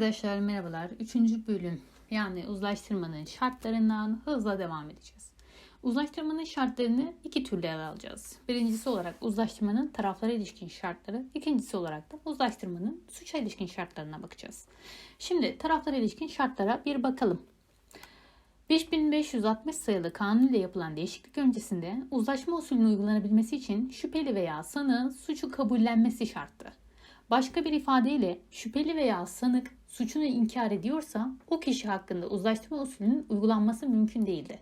Arkadaşlar merhabalar. Üçüncü bölüm yani uzlaştırmanın şartlarından hızla devam edeceğiz. Uzlaştırmanın şartlarını iki türlü ele alacağız. Birincisi olarak uzlaştırmanın taraflara ilişkin şartları, ikincisi olarak da uzlaştırmanın suça ilişkin şartlarına bakacağız. Şimdi taraflara ilişkin şartlara bir bakalım. 5560 sayılı kanun ile yapılan değişiklik öncesinde uzlaşma usulünün uygulanabilmesi için şüpheli veya sanığın suçu kabullenmesi şarttı. Başka bir ifadeyle şüpheli veya sanık suçunu inkar ediyorsa o kişi hakkında uzlaştırma usulünün uygulanması mümkün değildi.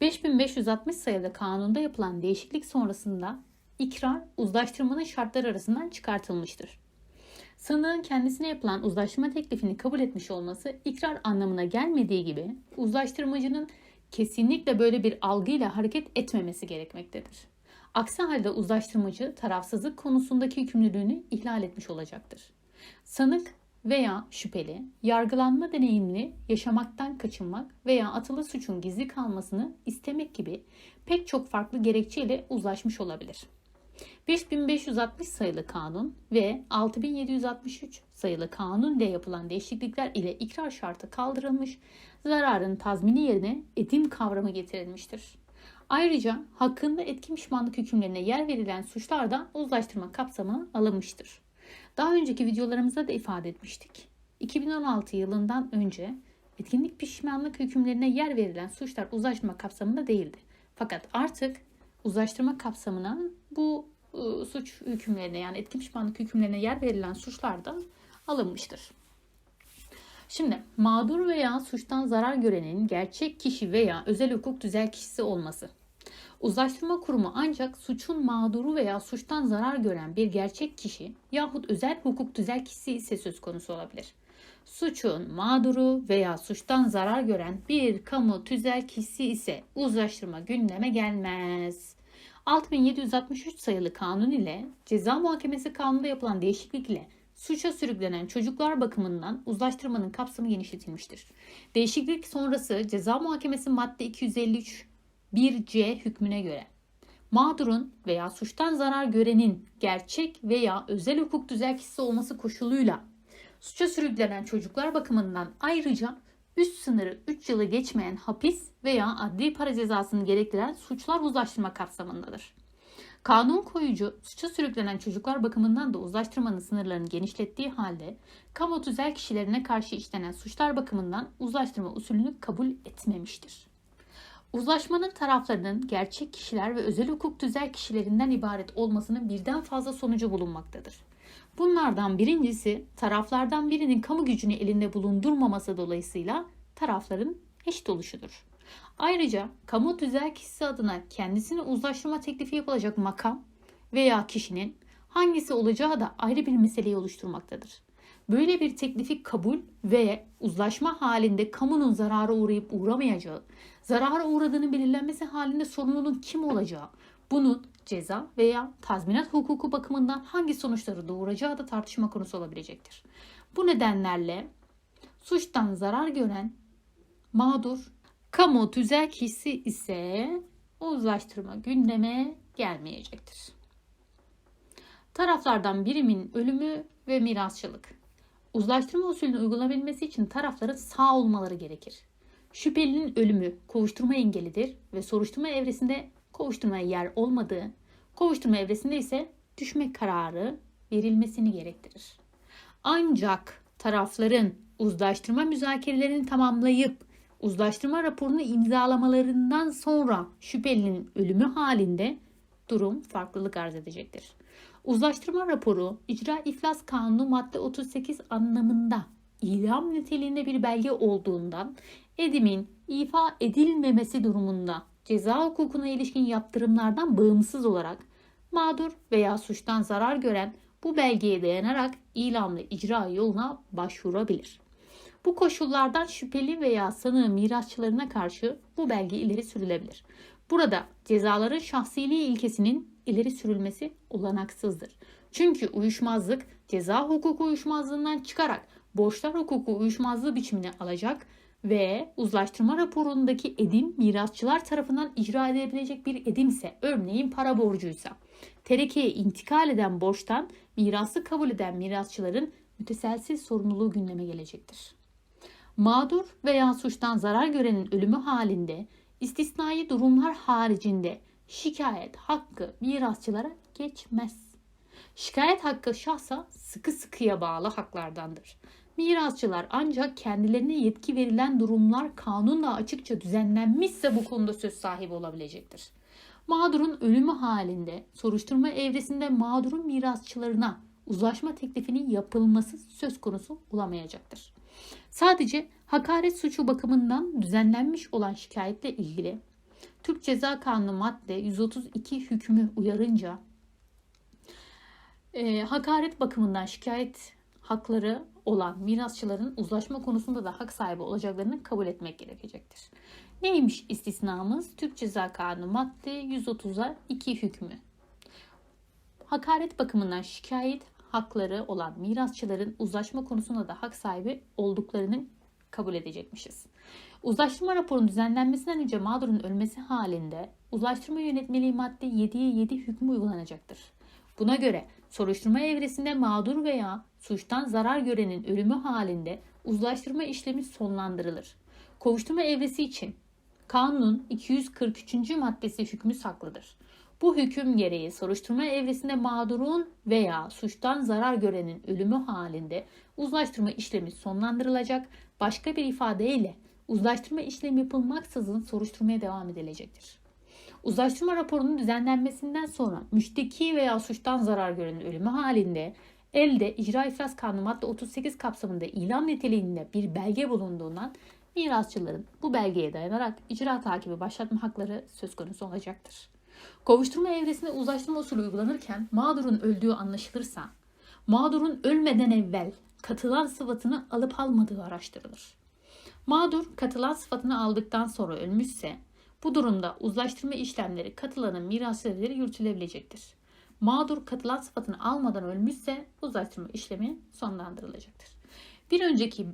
5560 sayılı kanunda yapılan değişiklik sonrasında ikrar uzlaştırmanın şartları arasından çıkartılmıştır. Sanığın kendisine yapılan uzlaştırma teklifini kabul etmiş olması ikrar anlamına gelmediği gibi uzlaştırmacının kesinlikle böyle bir algıyla hareket etmemesi gerekmektedir. Aksi halde uzlaştırmacı tarafsızlık konusundaki yükümlülüğünü ihlal etmiş olacaktır. Sanık veya şüpheli yargılanma deneyimini yaşamaktan kaçınmak veya atılı suçun gizli kalmasını istemek gibi pek çok farklı gerekçeyle uzlaşmış olabilir. 5560 sayılı kanun ve 6763 sayılı kanun ile yapılan değişiklikler ile ikrar şartı kaldırılmış, zararın tazmini yerine edim kavramı getirilmiştir. Ayrıca hakkında etkin pişmanlık hükümlerine yer verilen suçlar da uzlaştırma kapsamına alınmıştır. Daha önceki videolarımızda da ifade etmiştik. 2016 yılından önce etkinlik pişmanlık hükümlerine yer verilen suçlar uzlaştırma kapsamında değildi. Fakat artık uzlaştırma kapsamına bu e, suç hükümlerine yani etkin pişmanlık hükümlerine yer verilen suçlar da alınmıştır. Şimdi mağdur veya suçtan zarar görenin gerçek kişi veya özel hukuk düzel kişisi olması. Uzlaştırma kurumu ancak suçun mağduru veya suçtan zarar gören bir gerçek kişi yahut özel hukuk düzel kişisi ise söz konusu olabilir. Suçun mağduru veya suçtan zarar gören bir kamu tüzel kişisi ise uzlaştırma gündeme gelmez. 6763 sayılı kanun ile ceza muhakemesi kanununda yapılan değişiklik ile suça sürüklenen çocuklar bakımından uzlaştırmanın kapsamı genişletilmiştir. Değişiklik sonrası ceza muhakemesi madde 253 1C hükmüne göre mağdurun veya suçtan zarar görenin gerçek veya özel hukuk düzelkisi olması koşuluyla suça sürüklenen çocuklar bakımından ayrıca üst sınırı 3 yılı geçmeyen hapis veya adli para cezasını gerektiren suçlar uzlaştırma kapsamındadır. Kanun koyucu suça sürüklenen çocuklar bakımından da uzlaştırmanın sınırlarını genişlettiği halde kamu tüzel kişilerine karşı işlenen suçlar bakımından uzlaştırma usulünü kabul etmemiştir. Uzlaşmanın taraflarının gerçek kişiler ve özel hukuk tüzel kişilerinden ibaret olmasının birden fazla sonucu bulunmaktadır. Bunlardan birincisi taraflardan birinin kamu gücünü elinde bulundurmaması dolayısıyla tarafların eşit oluşudur. Ayrıca kamu tüzel kişisi adına kendisine uzlaştırma teklifi yapılacak makam veya kişinin hangisi olacağı da ayrı bir meseleyi oluşturmaktadır. Böyle bir teklifi kabul ve uzlaşma halinde kamunun zarara uğrayıp uğramayacağı, zarara uğradığını belirlenmesi halinde sorumlunun kim olacağı, bunun ceza veya tazminat hukuku bakımından hangi sonuçları doğuracağı da tartışma konusu olabilecektir. Bu nedenlerle suçtan zarar gören mağdur, kamu tüzel kişisi ise uzlaştırma gündeme gelmeyecektir. Taraflardan birimin ölümü ve mirasçılık. Uzlaştırma usulünün uygulanabilmesi için tarafların sağ olmaları gerekir. Şüphelinin ölümü kovuşturma engelidir ve soruşturma evresinde kovuşturmaya yer olmadığı, kovuşturma evresinde ise düşme kararı verilmesini gerektirir. Ancak tarafların uzlaştırma müzakerelerini tamamlayıp uzlaştırma raporunu imzalamalarından sonra şüphelinin ölümü halinde durum farklılık arz edecektir. Uzlaştırma raporu icra iflas kanunu madde 38 anlamında ilam niteliğinde bir belge olduğundan edimin ifa edilmemesi durumunda ceza hukukuna ilişkin yaptırımlardan bağımsız olarak mağdur veya suçtan zarar gören bu belgeye dayanarak ilamlı icra yoluna başvurabilir. Bu koşullardan şüpheli veya sanığı mirasçılarına karşı bu belge ileri sürülebilir. Burada cezaların şahsiliği ilkesinin ileri sürülmesi olanaksızdır. Çünkü uyuşmazlık ceza hukuku uyuşmazlığından çıkarak borçlar hukuku uyuşmazlığı biçimini alacak ve uzlaştırma raporundaki edim mirasçılar tarafından icra edilebilecek bir edimse örneğin para borcuysa terekeye intikal eden borçtan mirası kabul eden mirasçıların müteselsiz sorumluluğu gündeme gelecektir. Mağdur veya suçtan zarar görenin ölümü halinde istisnai durumlar haricinde şikayet hakkı mirasçılara geçmez. Şikayet hakkı şahsa sıkı sıkıya bağlı haklardandır. Mirasçılar ancak kendilerine yetki verilen durumlar kanunla açıkça düzenlenmişse bu konuda söz sahibi olabilecektir. Mağdurun ölümü halinde soruşturma evresinde mağdurun mirasçılarına uzlaşma teklifinin yapılması söz konusu olamayacaktır. Sadece hakaret suçu bakımından düzenlenmiş olan şikayetle ilgili Türk Ceza Kanunu madde 132 hükmü uyarınca e, hakaret bakımından şikayet hakları olan mirasçıların uzlaşma konusunda da hak sahibi olacaklarını kabul etmek gerekecektir. Neymiş istisnamız? Türk Ceza Kanunu madde 130'a 2 hükmü. Hakaret bakımından şikayet hakları olan mirasçıların uzlaşma konusunda da hak sahibi olduklarını kabul edecekmişiz. Uzlaştırma raporunun düzenlenmesinden önce mağdurun ölmesi halinde uzlaştırma yönetmeliği madde 7'ye 7 hükmü uygulanacaktır. Buna göre soruşturma evresinde mağdur veya suçtan zarar görenin ölümü halinde uzlaştırma işlemi sonlandırılır. Kovuşturma evresi için kanunun 243. maddesi hükmü saklıdır. Bu hüküm gereği soruşturma evresinde mağdurun veya suçtan zarar görenin ölümü halinde uzlaştırma işlemi sonlandırılacak. Başka bir ifadeyle uzlaştırma işlemi yapılmaksızın soruşturmaya devam edilecektir. Uzlaştırma raporunun düzenlenmesinden sonra müşteki veya suçtan zarar görenin ölümü halinde elde icra iflas kanunu madde 38 kapsamında ilan niteliğinde bir belge bulunduğundan mirasçıların bu belgeye dayanarak icra takibi başlatma hakları söz konusu olacaktır. Kovuşturma evresinde uzlaştırma usulü uygulanırken mağdurun öldüğü anlaşılırsa mağdurun ölmeden evvel katılan sıfatını alıp almadığı araştırılır. Mağdur katılan sıfatını aldıktan sonra ölmüşse bu durumda uzlaştırma işlemleri katılanın mirasçıları yürütülebilecektir. Mağdur katılan sıfatını almadan ölmüşse uzlaştırma işlemi sonlandırılacaktır. Bir önceki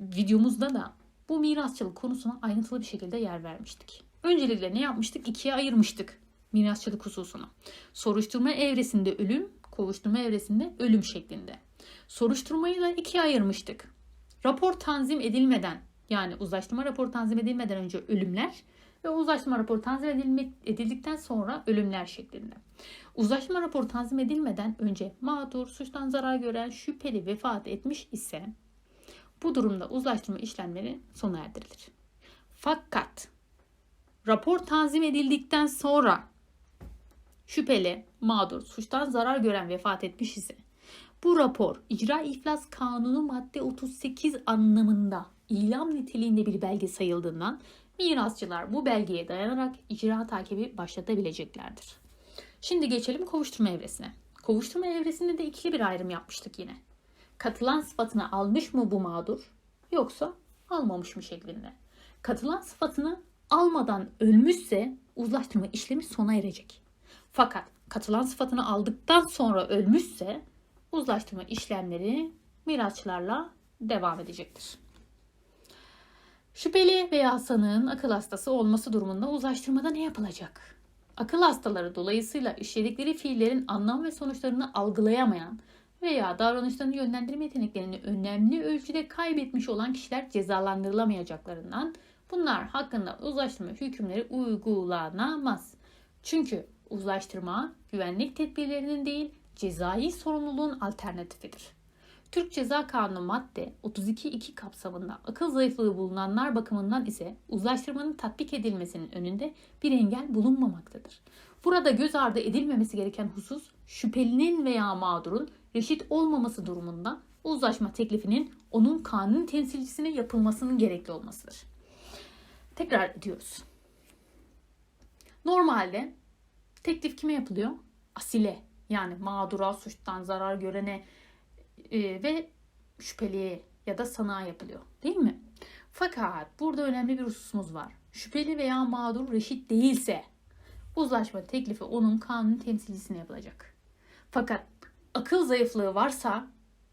videomuzda da bu mirasçılık konusuna ayrıntılı bir şekilde yer vermiştik. Öncelikle ne yapmıştık? İkiye ayırmıştık mirasçılık hususunu. Soruşturma evresinde ölüm, kovuşturma evresinde ölüm şeklinde. Soruşturmayı da ikiye ayırmıştık. Rapor tanzim edilmeden yani uzlaştırma raporu tanzim edilmeden önce ölümler ve uzlaştırma raporu tanzim edilmek, edildikten sonra ölümler şeklinde. Uzlaştırma raporu tanzim edilmeden önce mağdur, suçtan zarar gören şüpheli vefat etmiş ise bu durumda uzlaştırma işlemleri sona erdirilir. Fakat rapor tanzim edildikten sonra şüpheli, mağdur, suçtan zarar gören vefat etmiş ise bu rapor icra iflas kanunu madde 38 anlamında ilam niteliğinde bir belge sayıldığından mirasçılar bu belgeye dayanarak icra takibi başlatabileceklerdir. Şimdi geçelim kovuşturma evresine. Kovuşturma evresinde de ikili bir ayrım yapmıştık yine. Katılan sıfatını almış mı bu mağdur yoksa almamış mı şeklinde. Katılan sıfatını almadan ölmüşse uzlaştırma işlemi sona erecek. Fakat katılan sıfatını aldıktan sonra ölmüşse uzlaştırma işlemleri mirasçılarla devam edecektir. Şüpheli veya sanığın akıl hastası olması durumunda uzlaştırmada ne yapılacak? Akıl hastaları dolayısıyla işledikleri fiillerin anlam ve sonuçlarını algılayamayan veya davranışlarını yönlendirme yeteneklerini önemli ölçüde kaybetmiş olan kişiler cezalandırılamayacaklarından bunlar hakkında uzlaştırma hükümleri uygulanamaz. Çünkü uzlaştırma güvenlik tedbirlerinin değil cezai sorumluluğun alternatifidir. Türk Ceza Kanunu madde 32.2 kapsamında akıl zayıflığı bulunanlar bakımından ise uzlaştırmanın tatbik edilmesinin önünde bir engel bulunmamaktadır. Burada göz ardı edilmemesi gereken husus şüphelinin veya mağdurun reşit olmaması durumunda uzlaşma teklifinin onun kanun temsilcisine yapılmasının gerekli olmasıdır. Tekrar ediyoruz. Normalde teklif kime yapılıyor? Asile yani mağdura, suçtan zarar görene ve şüpheliye ya da sanığa yapılıyor. Değil mi? Fakat burada önemli bir hususumuz var. Şüpheli veya mağdur reşit değilse uzlaşma teklifi onun kanun temsilcisine yapılacak. Fakat akıl zayıflığı varsa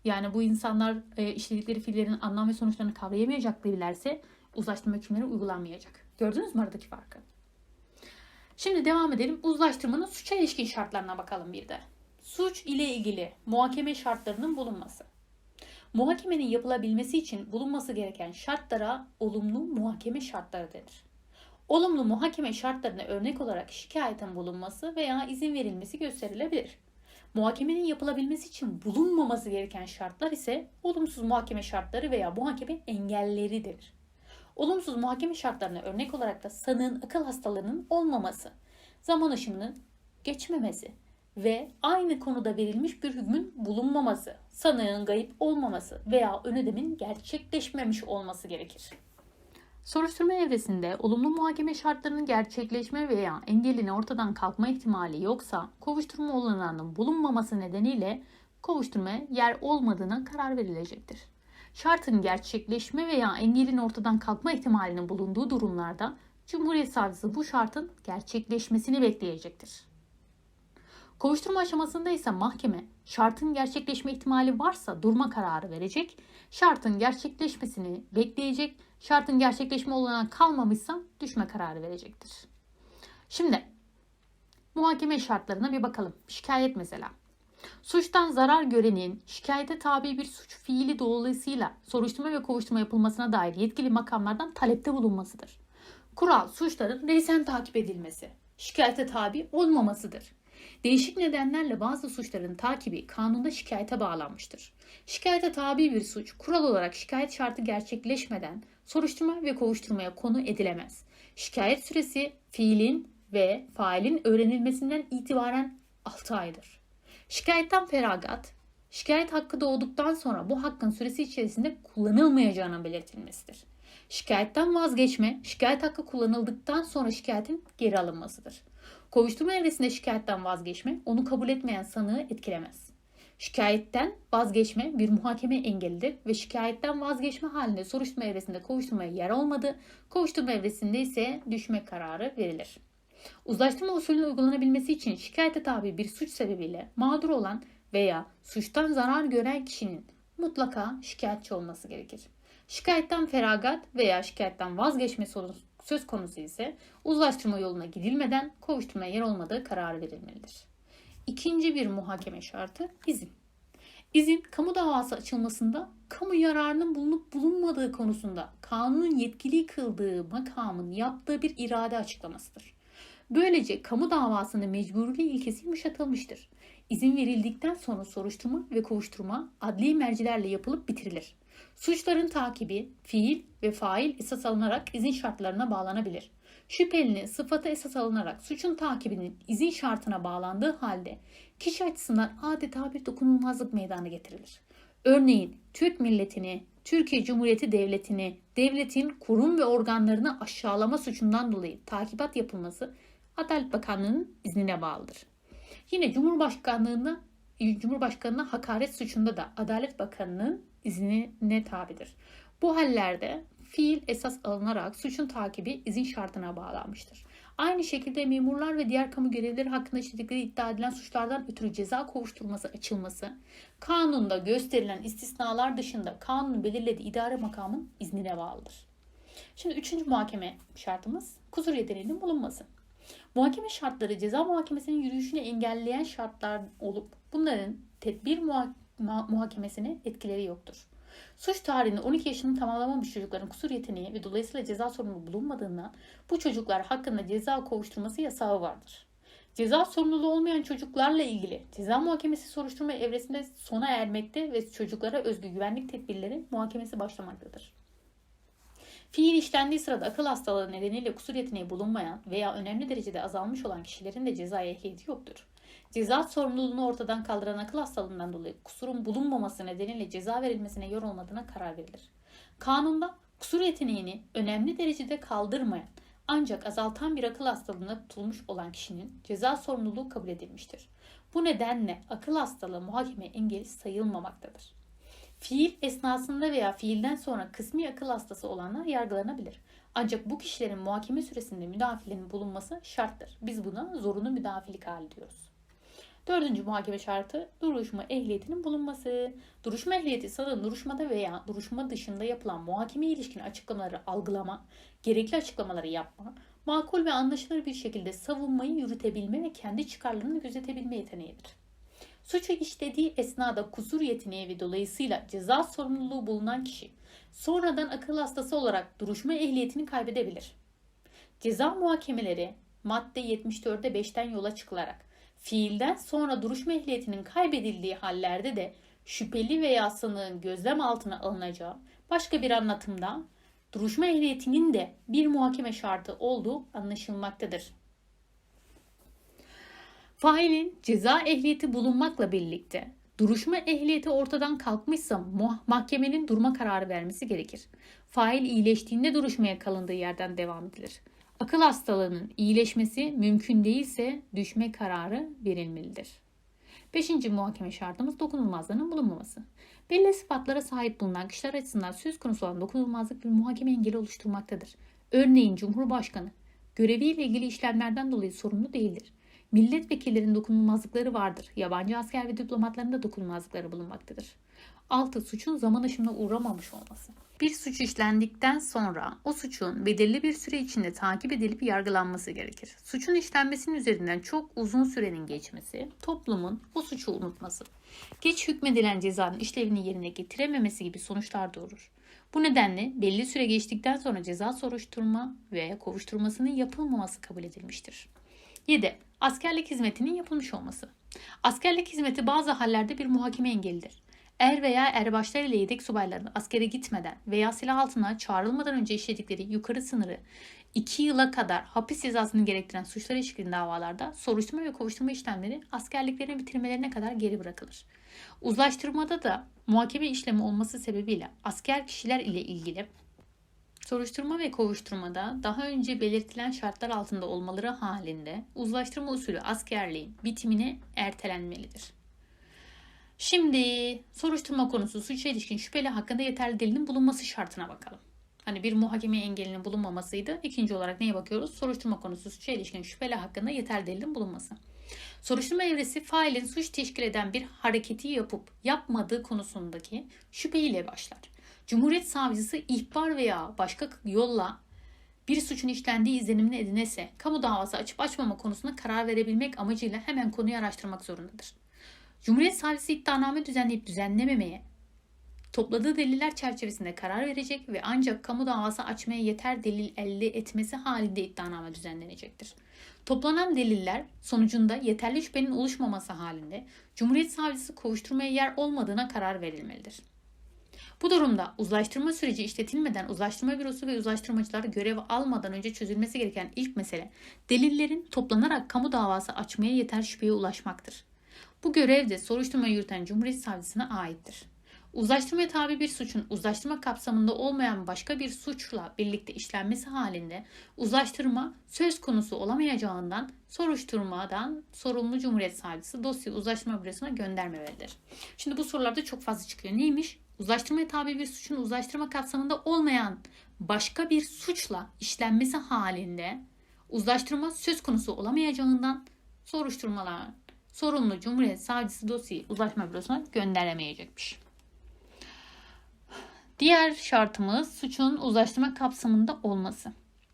yani bu insanlar e, işledikleri fiillerin anlam ve sonuçlarını kavrayamayacaklarsa uzlaştırma hükümleri uygulanmayacak. Gördünüz mü aradaki farkı? Şimdi devam edelim. Uzlaştırmanın suça ilişkin şartlarına bakalım bir de. Suç ile ilgili muhakeme şartlarının bulunması. Muhakemenin yapılabilmesi için bulunması gereken şartlara olumlu muhakeme şartları denir. Olumlu muhakeme şartlarına örnek olarak şikayetin bulunması veya izin verilmesi gösterilebilir. Muhakemenin yapılabilmesi için bulunmaması gereken şartlar ise olumsuz muhakeme şartları veya muhakeme engelleridir. Olumsuz muhakeme şartlarına örnek olarak da sanığın akıl hastalığının olmaması, zaman aşımının geçmemesi ve aynı konuda verilmiş bir hükmün bulunmaması, sanığın kayıp olmaması veya ön ödemin gerçekleşmemiş olması gerekir. Soruşturma evresinde olumlu muhakeme şartlarının gerçekleşme veya engelin ortadan kalkma ihtimali yoksa kovuşturma olanağının bulunmaması nedeniyle kovuşturmaya yer olmadığına karar verilecektir. Şartın gerçekleşme veya engelin ortadan kalkma ihtimalinin bulunduğu durumlarda Cumhuriyet Savcısı bu şartın gerçekleşmesini bekleyecektir. Kovuşturma aşamasında ise mahkeme şartın gerçekleşme ihtimali varsa durma kararı verecek, şartın gerçekleşmesini bekleyecek, şartın gerçekleşme olanağı kalmamışsa düşme kararı verecektir. Şimdi muhakeme şartlarına bir bakalım. Şikayet mesela. Suçtan zarar görenin şikayete tabi bir suç fiili dolayısıyla soruşturma ve kovuşturma yapılmasına dair yetkili makamlardan talepte bulunmasıdır. Kural suçların reisen takip edilmesi, şikayete tabi olmamasıdır. Değişik nedenlerle bazı suçların takibi kanunda şikayete bağlanmıştır. Şikayete tabi bir suç kural olarak şikayet şartı gerçekleşmeden soruşturma ve kovuşturmaya konu edilemez. Şikayet süresi fiilin ve failin öğrenilmesinden itibaren 6 aydır. Şikayetten feragat, şikayet hakkı doğduktan sonra bu hakkın süresi içerisinde kullanılmayacağına belirtilmesidir. Şikayetten vazgeçme, şikayet hakkı kullanıldıktan sonra şikayetin geri alınmasıdır. Kovuşturma evresinde şikayetten vazgeçme, onu kabul etmeyen sanığı etkilemez. Şikayetten vazgeçme bir muhakeme engelidir ve şikayetten vazgeçme halinde soruşturma evresinde kovuşturmaya yer olmadı, kovuşturma evresinde ise düşme kararı verilir. Uzlaştırma usulünün uygulanabilmesi için şikayete tabi bir suç sebebiyle mağdur olan veya suçtan zarar gören kişinin mutlaka şikayetçi olması gerekir. Şikayetten feragat veya şikayetten vazgeçme söz konusu ise uzlaştırma yoluna gidilmeden kovuşturmaya yer olmadığı kararı verilmelidir. İkinci bir muhakeme şartı izin. İzin kamu davası açılmasında kamu yararının bulunup bulunmadığı konusunda kanunun yetkili kıldığı makamın yaptığı bir irade açıklamasıdır. Böylece kamu davasının mecburiliği ilkesi yumuşatılmıştır. İzin verildikten sonra soruşturma ve kovuşturma adli mercilerle yapılıp bitirilir. Suçların takibi, fiil ve fail esas alınarak izin şartlarına bağlanabilir. Şüphelinin sıfatı esas alınarak suçun takibinin izin şartına bağlandığı halde kişi açısından adeta bir dokunulmazlık meydana getirilir. Örneğin Türk milletini, Türkiye Cumhuriyeti Devleti'ni, devletin kurum ve organlarını aşağılama suçundan dolayı takibat yapılması Adalet Bakanlığı'nın iznine bağlıdır. Yine Cumhurbaşkanlığına Cumhurbaşkanına hakaret suçunda da Adalet Bakanı'nın iznine tabidir. Bu hallerde fiil esas alınarak suçun takibi izin şartına bağlanmıştır. Aynı şekilde memurlar ve diğer kamu görevlileri hakkında işledikleri iddia edilen suçlardan ötürü ceza kovuşturması açılması, kanunda gösterilen istisnalar dışında kanunun belirlediği idare makamın iznine bağlıdır. Şimdi üçüncü muhakeme şartımız kusur yeteneğinin bulunması. Muhakeme şartları ceza muhakemesinin yürüyüşünü engelleyen şartlar olup bunların tedbir muhakemesine etkileri yoktur. Suç tarihinde 12 yaşını tamamlamamış çocukların kusur yeteneği ve dolayısıyla ceza sorumluluğu bulunmadığından bu çocuklar hakkında ceza kovuşturması yasağı vardır. Ceza sorumluluğu olmayan çocuklarla ilgili ceza muhakemesi soruşturma evresinde sona ermekte ve çocuklara özgü güvenlik tedbirleri muhakemesi başlamaktadır. Fiil işlendiği sırada akıl hastalığı nedeniyle kusur yeteneği bulunmayan veya önemli derecede azalmış olan kişilerin de ceza ehliyeti yoktur. Ceza sorumluluğunu ortadan kaldıran akıl hastalığından dolayı kusurun bulunmaması nedeniyle ceza verilmesine yor olmadığına karar verilir. Kanunda kusur yeteneğini önemli derecede kaldırmayan ancak azaltan bir akıl hastalığına tutulmuş olan kişinin ceza sorumluluğu kabul edilmiştir. Bu nedenle akıl hastalığı muhakeme engeli sayılmamaktadır. Fiil esnasında veya fiilden sonra kısmi akıl hastası olanlar yargılanabilir. Ancak bu kişilerin muhakeme süresinde müdafilenin bulunması şarttır. Biz buna zorunlu müdafilik hali diyoruz. Dördüncü muhakeme şartı duruşma ehliyetinin bulunması. Duruşma ehliyeti sanığın duruşmada veya duruşma dışında yapılan muhakeme ilişkin açıklamaları algılama, gerekli açıklamaları yapma, makul ve anlaşılır bir şekilde savunmayı yürütebilme ve kendi çıkarlarını gözetebilme yeteneğidir. Suçu işlediği esnada kusur yeteneği ve dolayısıyla ceza sorumluluğu bulunan kişi sonradan akıl hastası olarak duruşma ehliyetini kaybedebilir. Ceza muhakemeleri madde 74'te 5'ten yola çıkılarak fiilden sonra duruşma ehliyetinin kaybedildiği hallerde de şüpheli veya sanığın gözlem altına alınacağı başka bir anlatımda duruşma ehliyetinin de bir muhakeme şartı olduğu anlaşılmaktadır. Failin ceza ehliyeti bulunmakla birlikte duruşma ehliyeti ortadan kalkmışsa mahkemenin durma kararı vermesi gerekir. Fail iyileştiğinde duruşmaya kalındığı yerden devam edilir. Akıl hastalığının iyileşmesi mümkün değilse düşme kararı verilmelidir. Beşinci muhakeme şartımız dokunulmazlığının bulunmaması. Belli sıfatlara sahip bulunan kişiler açısından söz konusu olan dokunulmazlık bir muhakeme engeli oluşturmaktadır. Örneğin Cumhurbaşkanı göreviyle ilgili işlemlerden dolayı sorumlu değildir. Milletvekillerinin dokunulmazlıkları vardır. Yabancı asker ve diplomatların da dokunulmazlıkları bulunmaktadır. 6. Suçun zaman aşımına uğramamış olması. Bir suç işlendikten sonra o suçun belirli bir süre içinde takip edilip yargılanması gerekir. Suçun işlenmesinin üzerinden çok uzun sürenin geçmesi, toplumun o suçu unutması, geç hükmedilen cezanın işlevini yerine getirememesi gibi sonuçlar doğurur. Bu nedenle belli süre geçtikten sonra ceza soruşturma veya kovuşturmasının yapılmaması kabul edilmiştir. 7. Askerlik hizmetinin yapılmış olması. Askerlik hizmeti bazı hallerde bir muhakeme engelidir. Er veya erbaşlar ile yedek subayların askere gitmeden veya silah altına çağrılmadan önce işledikleri yukarı sınırı 2 yıla kadar hapis cezasını gerektiren suçlar ilişkin davalarda soruşturma ve kovuşturma işlemleri askerliklerin bitirmelerine kadar geri bırakılır. Uzlaştırmada da muhakeme işlemi olması sebebiyle asker kişiler ile ilgili soruşturma ve kovuşturmada daha önce belirtilen şartlar altında olmaları halinde uzlaştırma usulü askerliğin bitimine ertelenmelidir. Şimdi soruşturma konusu suça ilişkin şüpheli hakkında yeterli delilin bulunması şartına bakalım. Hani bir muhakeme engelinin bulunmamasıydı. İkinci olarak neye bakıyoruz? Soruşturma konusu suça ilişkin şüpheli hakkında yeterli delilin bulunması. Soruşturma evresi failin suç teşkil eden bir hareketi yapıp yapmadığı konusundaki şüpheyle başlar. Cumhuriyet savcısı ihbar veya başka yolla bir suçun işlendiği izlenimini edinese kamu davası açıp açmama konusunda karar verebilmek amacıyla hemen konuyu araştırmak zorundadır. Cumhuriyet Savcısı iddianame düzenleyip düzenlememeye, topladığı deliller çerçevesinde karar verecek ve ancak kamu davası açmaya yeter delil elde etmesi halinde iddianame düzenlenecektir. Toplanan deliller sonucunda yeterli şüphenin oluşmaması halinde Cumhuriyet Savcısı kovuşturmaya yer olmadığına karar verilmelidir. Bu durumda uzlaştırma süreci işletilmeden uzlaştırma bürosu ve uzlaştırmacılar görev almadan önce çözülmesi gereken ilk mesele delillerin toplanarak kamu davası açmaya yeter şüpheye ulaşmaktır. Bu görev de soruşturma yürüten Cumhuriyet Savcısına aittir. Uzlaştırmaya tabi bir suçun uzlaştırma kapsamında olmayan başka bir suçla birlikte işlenmesi halinde uzlaştırma söz konusu olamayacağından soruşturmadan sorumlu Cumhuriyet Savcısı dosyayı uzlaştırma bürosuna göndermemelidir. Şimdi bu sorularda çok fazla çıkıyor. Neymiş? Uzlaştırmaya tabi bir suçun uzlaştırma kapsamında olmayan başka bir suçla işlenmesi halinde uzlaştırma söz konusu olamayacağından soruşturmalar sorumlu Cumhuriyet Savcısı dosyayı uzlaşma bürosuna gönderemeyecekmiş. Diğer şartımız suçun uzlaştırma kapsamında olması.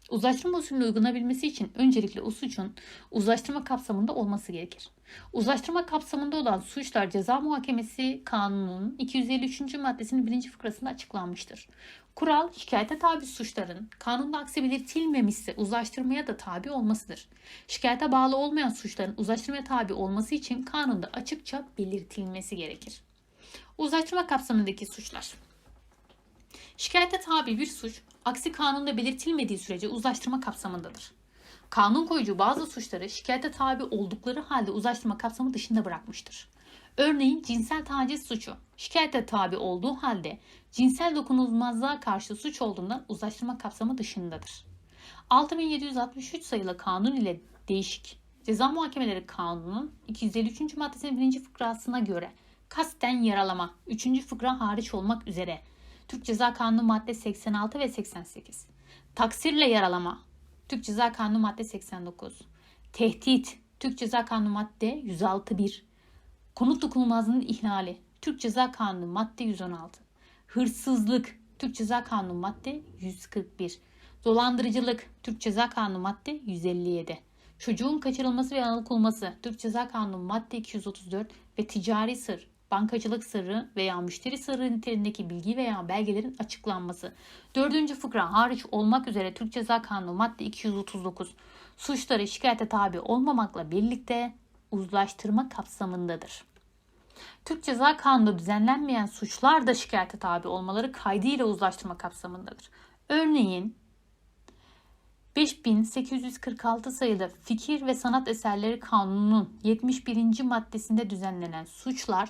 Uzlaştırma usulünü uygulanabilmesi için öncelikle o suçun uzlaştırma kapsamında olması gerekir. Uzlaştırma kapsamında olan suçlar ceza muhakemesi kanununun 253. maddesinin birinci fıkrasında açıklanmıştır. Kural şikayete tabi suçların kanunda aksi belirtilmemişse uzlaştırmaya da tabi olmasıdır. Şikayete bağlı olmayan suçların uzlaştırmaya tabi olması için kanunda açıkça belirtilmesi gerekir. Uzlaştırma kapsamındaki suçlar. Şikayete tabi bir suç aksi kanunda belirtilmediği sürece uzlaştırma kapsamındadır. Kanun koyucu bazı suçları şikayete tabi oldukları halde uzlaştırma kapsamı dışında bırakmıştır. Örneğin cinsel taciz suçu şikayete tabi olduğu halde cinsel dokunulmazlığa karşı suç olduğundan uzlaştırma kapsamı dışındadır. 6763 sayılı kanun ile değişik Ceza Muhakemeleri Kanunu'nun 253. maddesinin 1. fıkrasına göre kasten yaralama 3. fıkra hariç olmak üzere Türk Ceza Kanunu madde 86 ve 88. Taksirle yaralama Türk Ceza Kanunu madde 89. Tehdit Türk Ceza Kanunu madde 106.1. Konut dokunulmazlığının ihlali Türk Ceza Kanunu madde 116. Hırsızlık Türk Ceza Kanunu madde 141. Dolandırıcılık Türk Ceza Kanunu madde 157. çocuğun kaçırılması ve alıkonulması Türk Ceza Kanunu madde 234 ve ticari sır, bankacılık sırrı veya müşteri sırrı niteliğindeki bilgi veya belgelerin açıklanması. Dördüncü fıkra hariç olmak üzere Türk Ceza Kanunu madde 239 suçları şikayete tabi olmamakla birlikte uzlaştırma kapsamındadır. Türk Ceza Kanunu'nda düzenlenmeyen suçlar da şikayete tabi olmaları kaydıyla uzlaştırma kapsamındadır. Örneğin 5846 sayılı Fikir ve Sanat Eserleri Kanunu'nun 71. maddesinde düzenlenen suçlar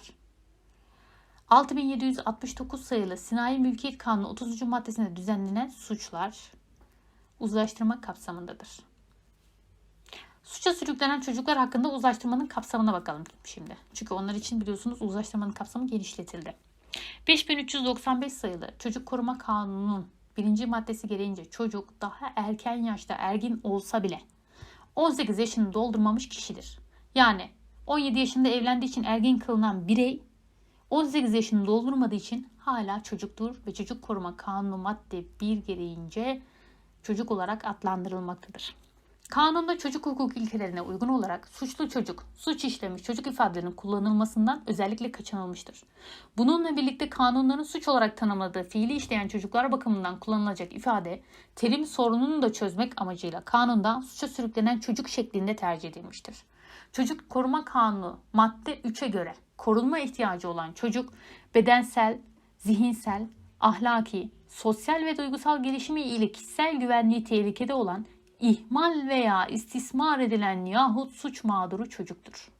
6769 sayılı Sinayi Mülkiyet Kanunu 30. maddesinde düzenlenen suçlar uzlaştırma kapsamındadır. Suça sürüklenen çocuklar hakkında uzlaştırmanın kapsamına bakalım şimdi. Çünkü onlar için biliyorsunuz uzlaştırmanın kapsamı genişletildi. 5395 sayılı Çocuk Koruma Kanunu'nun birinci maddesi gereğince çocuk daha erken yaşta ergin olsa bile 18 yaşını doldurmamış kişidir. Yani 17 yaşında evlendiği için ergin kılınan birey 18 yaşını doldurmadığı için hala çocuktur ve çocuk koruma kanunu madde 1 gereğince çocuk olarak adlandırılmaktadır. Kanunda çocuk hukuk ilkelerine uygun olarak suçlu çocuk, suç işlemiş çocuk ifadelerinin kullanılmasından özellikle kaçınılmıştır. Bununla birlikte kanunların suç olarak tanımladığı fiili işleyen çocuklar bakımından kullanılacak ifade, terim sorununu da çözmek amacıyla kanunda suça sürüklenen çocuk şeklinde tercih edilmiştir. Çocuk Koruma Kanunu madde 3'e göre korunma ihtiyacı olan çocuk bedensel, zihinsel, ahlaki, sosyal ve duygusal gelişimi ile kişisel güvenliği tehlikede olan ihmal veya istismar edilen yahut suç mağduru çocuktur.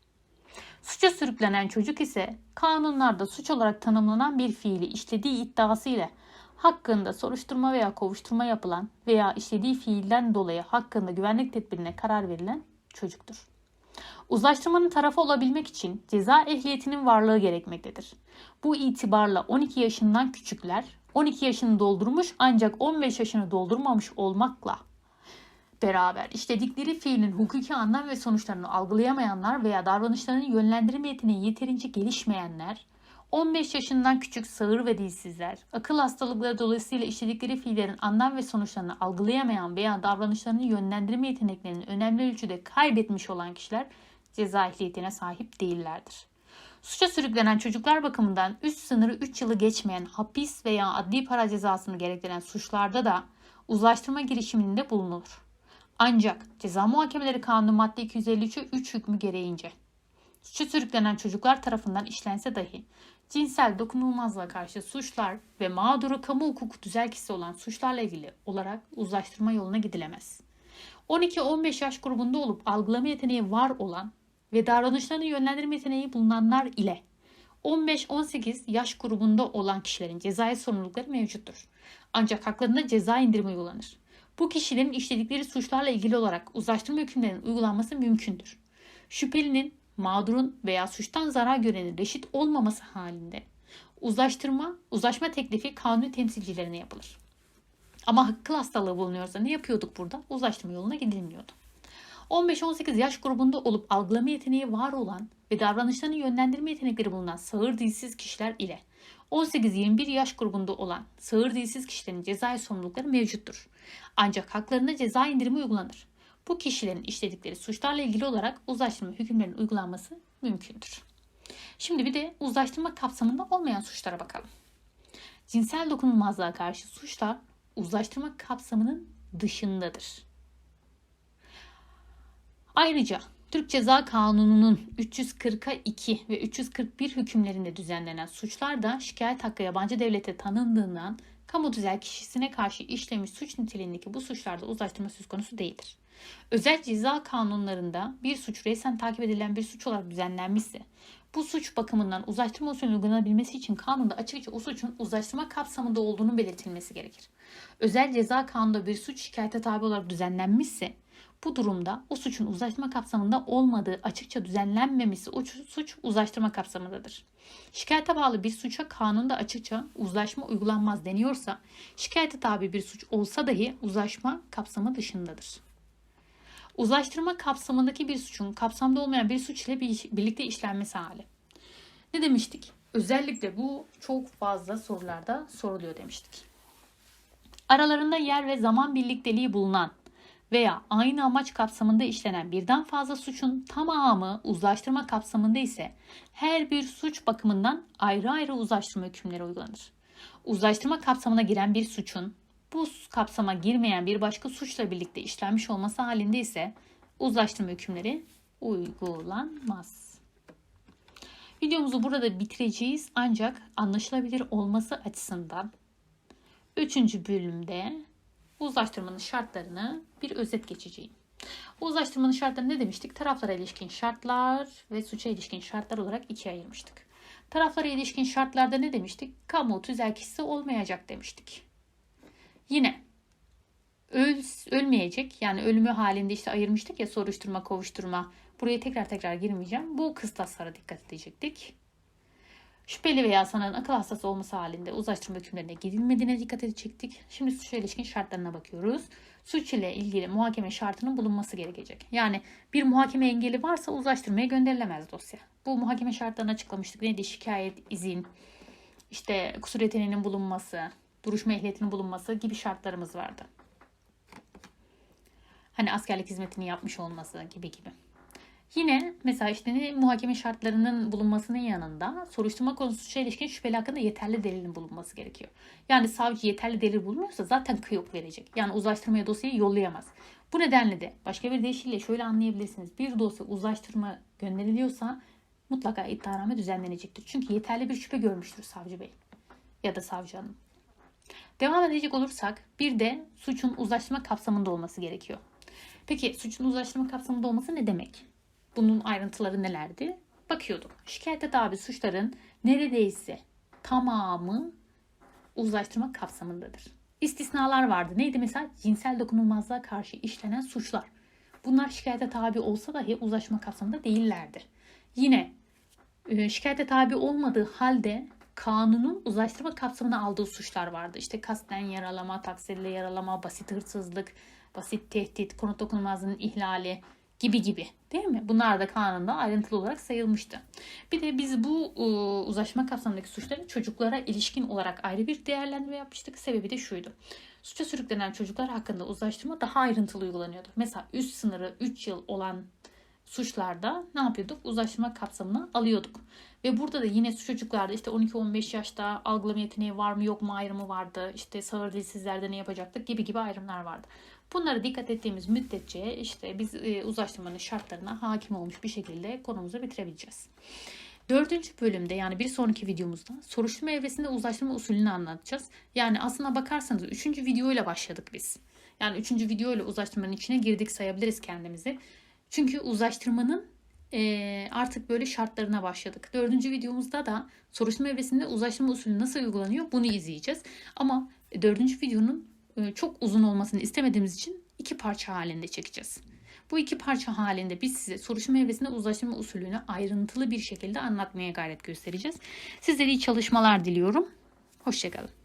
Suça sürüklenen çocuk ise kanunlarda suç olarak tanımlanan bir fiili işlediği iddiası ile hakkında soruşturma veya kovuşturma yapılan veya işlediği fiilden dolayı hakkında güvenlik tedbirine karar verilen çocuktur. Uzlaştırmanın tarafı olabilmek için ceza ehliyetinin varlığı gerekmektedir. Bu itibarla 12 yaşından küçükler 12 yaşını doldurmuş ancak 15 yaşını doldurmamış olmakla beraber işledikleri fiilin hukuki anlam ve sonuçlarını algılayamayanlar veya davranışlarını yönlendirme yeteneği yeterince gelişmeyenler, 15 yaşından küçük sağır ve dilsizler, akıl hastalıkları dolayısıyla işledikleri fiillerin anlam ve sonuçlarını algılayamayan veya davranışlarını yönlendirme yeteneklerini önemli ölçüde kaybetmiş olan kişiler ceza ehliyetine sahip değillerdir. Suça sürüklenen çocuklar bakımından üst sınırı 3 yılı geçmeyen hapis veya adli para cezasını gerektiren suçlarda da uzlaştırma girişiminde bulunur. Ancak ceza muhakemeleri kanunu madde 253'ü 3 hükmü gereğince suça sürüklenen çocuklar tarafından işlense dahi cinsel dokunulmazlığa karşı suçlar ve mağduru kamu hukuku düzelkisi olan suçlarla ilgili olarak uzlaştırma yoluna gidilemez. 12-15 yaş grubunda olup algılama yeteneği var olan ve davranışlarını yönlendirme yeteneği bulunanlar ile 15-18 yaş grubunda olan kişilerin cezai sorumlulukları mevcuttur. Ancak haklarında ceza indirimi uygulanır. Bu kişilerin işledikleri suçlarla ilgili olarak uzlaştırma hükümlerinin uygulanması mümkündür. Şüphelinin, mağdurun veya suçtan zarar görenin reşit olmaması halinde uzlaştırma, uzlaşma teklifi kanuni temsilcilerine yapılır. Ama akıl hastalığı bulunuyorsa ne yapıyorduk burada? Uzlaştırma yoluna gidilmiyordu. 15-18 yaş grubunda olup algılama yeteneği var olan ve davranışlarını yönlendirme yetenekleri bulunan sağır dilsiz kişiler ile 18-21 yaş grubunda olan sağır dilsiz kişilerin cezai sorumlulukları mevcuttur. Ancak haklarında ceza indirimi uygulanır. Bu kişilerin işledikleri suçlarla ilgili olarak uzlaştırma hükümlerinin uygulanması mümkündür. Şimdi bir de uzlaştırma kapsamında olmayan suçlara bakalım. Cinsel dokunulmazlığa karşı suçlar uzlaştırma kapsamının dışındadır. Ayrıca Türk Ceza Kanunu'nun 340'a 2 ve 341 hükümlerinde düzenlenen suçlar da şikayet hakkı yabancı devlete tanındığından kamu düzel kişisine karşı işlemiş suç niteliğindeki bu suçlarda uzlaştırma söz konusu değildir. Özel ceza kanunlarında bir suç resen takip edilen bir suç olarak düzenlenmişse bu suç bakımından uzlaştırma usulü uygulanabilmesi için kanunda açıkça o suçun uzlaştırma kapsamında olduğunu belirtilmesi gerekir. Özel ceza kanunda bir suç şikayete tabi olarak düzenlenmişse bu durumda o suçun uzlaştırma kapsamında olmadığı açıkça düzenlenmemesi o suç uzlaştırma kapsamındadır. Şikayete bağlı bir suça kanunda açıkça uzlaşma uygulanmaz deniyorsa şikayete tabi bir suç olsa dahi uzlaşma kapsamı dışındadır. Uzlaştırma kapsamındaki bir suçun kapsamda olmayan bir suç ile birlikte işlenmesi hali. Ne demiştik? Özellikle bu çok fazla sorularda soruluyor demiştik. Aralarında yer ve zaman birlikteliği bulunan veya aynı amaç kapsamında işlenen birden fazla suçun tamamı uzlaştırma kapsamında ise her bir suç bakımından ayrı ayrı uzlaştırma hükümleri uygulanır. Uzlaştırma kapsamına giren bir suçun bu kapsama girmeyen bir başka suçla birlikte işlenmiş olması halinde ise uzlaştırma hükümleri uygulanmaz. Videomuzu burada bitireceğiz ancak anlaşılabilir olması açısından 3. bölümde uzlaştırmanın şartlarını bir özet geçeceğim. Uzlaştırmanın şartları ne demiştik? Taraflara ilişkin şartlar ve suça ilişkin şartlar olarak ikiye ayırmıştık. Taraflara ilişkin şartlarda ne demiştik? Kamu tüzelkisi olmayacak demiştik. Yine öl, ölmeyecek yani ölümü halinde işte ayırmıştık ya soruşturma kovuşturma buraya tekrar tekrar girmeyeceğim. Bu kıstaslara dikkat edecektik. Şüpheli veya sanığın akıl hastası olması halinde uzlaştırma hükümlerine gidilmediğine dikkat edecektik. Şimdi suça ilişkin şartlarına bakıyoruz. Suç ile ilgili muhakeme şartının bulunması gerekecek. Yani bir muhakeme engeli varsa uzlaştırmaya gönderilemez dosya. Bu muhakeme şartlarını açıklamıştık. Neydi? Şikayet, izin, işte kusur yeteneğinin bulunması, duruşma ehliyetinin bulunması gibi şartlarımız vardı. Hani askerlik hizmetini yapmış olması gibi gibi. Yine mesela işte ne, muhakeme şartlarının bulunmasının yanında soruşturma konusu ilişkin şüpheli hakkında yeterli delilin bulunması gerekiyor. Yani savcı yeterli delil bulmuyorsa zaten kıyık verecek. Yani uzlaştırmaya dosyayı yollayamaz. Bu nedenle de başka bir deyişiyle şöyle anlayabilirsiniz. Bir dosya uzlaştırma gönderiliyorsa mutlaka iddianame düzenlenecektir. Çünkü yeterli bir şüphe görmüştür savcı bey ya da savcı hanım. Devam edecek olursak bir de suçun uzlaştırma kapsamında olması gerekiyor. Peki suçun uzlaştırma kapsamında olması ne demek? Bunun ayrıntıları nelerdi? Bakıyorduk. Şikayete tabi suçların neredeyse tamamı uzlaştırma kapsamındadır. İstisnalar vardı. Neydi mesela? Cinsel dokunulmazlığa karşı işlenen suçlar. Bunlar şikayete tabi olsa dahi uzlaşma kapsamında değillerdi. Yine e, şikayete tabi olmadığı halde kanunun uzlaştırma kapsamına aldığı suçlar vardı. İşte kasten yaralama, taksirle yaralama, basit hırsızlık, basit tehdit, konut dokunulmazlığının ihlali gibi gibi değil mi? Bunlar da kanunda ayrıntılı olarak sayılmıştı. Bir de biz bu e, uzlaşma kapsamındaki suçları çocuklara ilişkin olarak ayrı bir değerlendirme yapmıştık. Sebebi de şuydu. Suça sürüklenen çocuklar hakkında uzlaştırma daha ayrıntılı uygulanıyordu. Mesela üst sınırı 3 yıl olan suçlarda ne yapıyorduk? Uzlaştırma kapsamına alıyorduk. Ve burada da yine çocuklarda işte 12-15 yaşta algılama yeteneği var mı yok mu ayrımı vardı. İşte sağır dilsizlerde ne yapacaktık gibi gibi ayrımlar vardı. Bunlara dikkat ettiğimiz müddetçe işte biz e, uzlaştırmanın şartlarına hakim olmuş bir şekilde konumuzu bitirebileceğiz. Dördüncü bölümde yani bir sonraki videomuzda soruşturma evresinde uzlaştırma usulünü anlatacağız. Yani aslına bakarsanız üçüncü videoyla başladık biz. Yani üçüncü videoyla uzlaştırmanın içine girdik sayabiliriz kendimizi. Çünkü uzlaştırmanın e, artık böyle şartlarına başladık. Dördüncü videomuzda da soruşturma evresinde uzlaştırma usulü nasıl uygulanıyor bunu izleyeceğiz. Ama dördüncü videonun e, çok uzun olmasını istemediğimiz için iki parça halinde çekeceğiz. Bu iki parça halinde biz size soruşturma evresinde uzlaştırma usulünü ayrıntılı bir şekilde anlatmaya gayret göstereceğiz. Sizlere iyi çalışmalar diliyorum. Hoşçakalın.